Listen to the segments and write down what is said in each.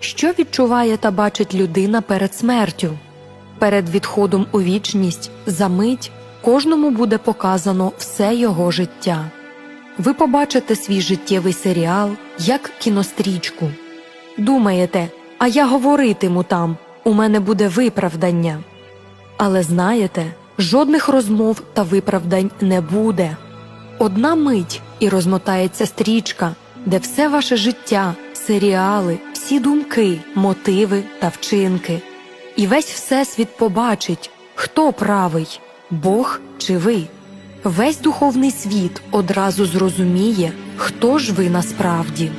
Що відчуває та бачить людина перед смертю? Перед відходом у вічність за мить кожному буде показано все його життя. Ви побачите свій життєвий серіал як кінострічку. Думаєте, а я говоритиму там, у мене буде виправдання. Але знаєте, жодних розмов та виправдань не буде. Одна мить і розмотається стрічка, де все ваше життя, серіали, всі думки, мотиви та вчинки. І весь всесвіт побачить, хто правий Бог чи ви. Весь духовний світ одразу зрозуміє, хто ж ви насправді.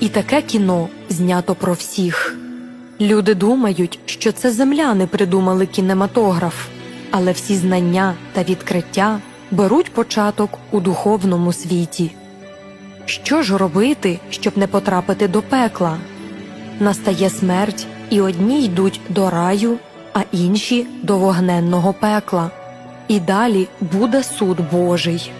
І таке кіно знято про всіх. Люди думають, що це земляни придумали кінематограф, але всі знання та відкриття беруть початок у духовному світі. Що ж робити, щоб не потрапити до пекла? Настає смерть, і одні йдуть до раю, а інші до вогненного пекла. І далі буде суд Божий.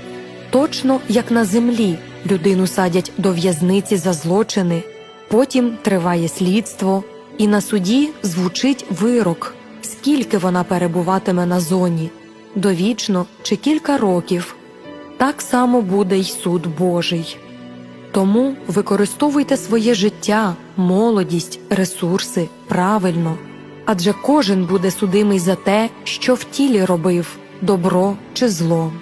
Точно як на землі людину садять до в'язниці за злочини, потім триває слідство, і на суді звучить вирок, скільки вона перебуватиме на зоні довічно чи кілька років. Так само буде й суд Божий. Тому використовуйте своє життя, молодість, ресурси правильно, адже кожен буде судимий за те, що в тілі робив добро чи зло.